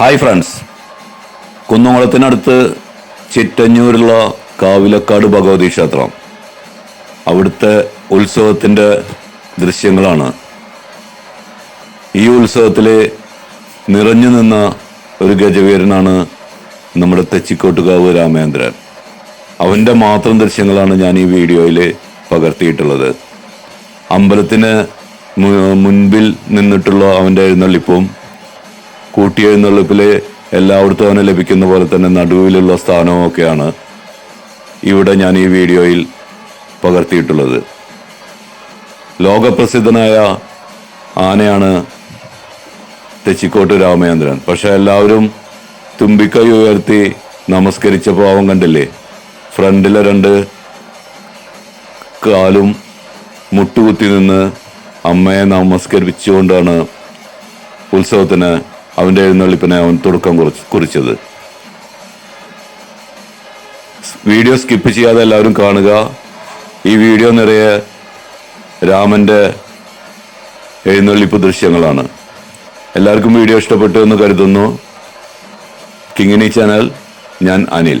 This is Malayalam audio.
ഹായ് ഫ്രണ്ട്സ് കുന്നംകുളത്തിനടുത്ത് ചിറ്റഞ്ഞൂരുള്ള കാവിലക്കാട് ഭഗവതി ക്ഷേത്രം. അവിടുത്തെ ഉത്സവത്തിന്റെ ദൃശ്യങ്ങളാണ്. ഈ ഉത്സവത്തിൽ നിറഞ്ഞു നിന്ന ഒരു ഗജവീരനാണ് നമ്മുടെ തെച്ചിക്കോട്ടുകാവ് രാമേന്ദ്രൻ. അവന്റെ മാത്രം ദൃശ്യങ്ങളാണ് ഞാൻ ഈ വീഡിയോയിൽ പകർത്തിയിട്ടുള്ളത്. അമ്പലത്തിന് മുൻപിൽ നിന്നിട്ടുള്ള അവന്റെ എഴുന്നള്ളിപ്പും കൂട്ടിയെഴുന്നള്ളിപ്പിൽ എല്ലായിടത്തും അവന് ലഭിക്കുന്ന പോലെ തന്നെ നടുവിലുള്ള സ്ഥാനവുമൊക്കെയാണ് ഇവിടെ ഞാൻ ഈ വീഡിയോയിൽ പകർത്തിയിട്ടുള്ളത്. ലോകപ്രസിദ്ധനായ ആനയാണ് തെച്ചിക്കോട്ട് രാമചന്ദ്രൻ. പക്ഷെ എല്ലാവരും തുമ്പിക്കൈ ഉയർത്തി നമസ്കരിച്ച പാവം കണ്ടില്ലേ? ഫ്രണ്ടിലെ രണ്ട് കാലും മുട്ടുകുത്തി നിന്ന് അമ്മയെ നമസ്കരിച്ചുകൊണ്ടാണ് ഉത്സവത്തിന് അവന്റെ എഴുന്നള്ളിപ്പിനെ അവൻ തുടക്കം കുറിച്ച് കുറിച്ചത്. വീഡിയോ സ്കിപ്പ് ചെയ്യാതെ എല്ലാവരും കാണുക. ഈ വീഡിയോ നിറയെ രാമന്റെ എഴുന്നള്ളിപ്പ് ദൃശ്യങ്ങളാണ്. എല്ലാവർക്കും വീഡിയോ ഇഷ്ടപ്പെട്ടു എന്ന് കരുതുന്നു. കിങ്ങിണി ചാനൽ ഞാൻ അനിൽ.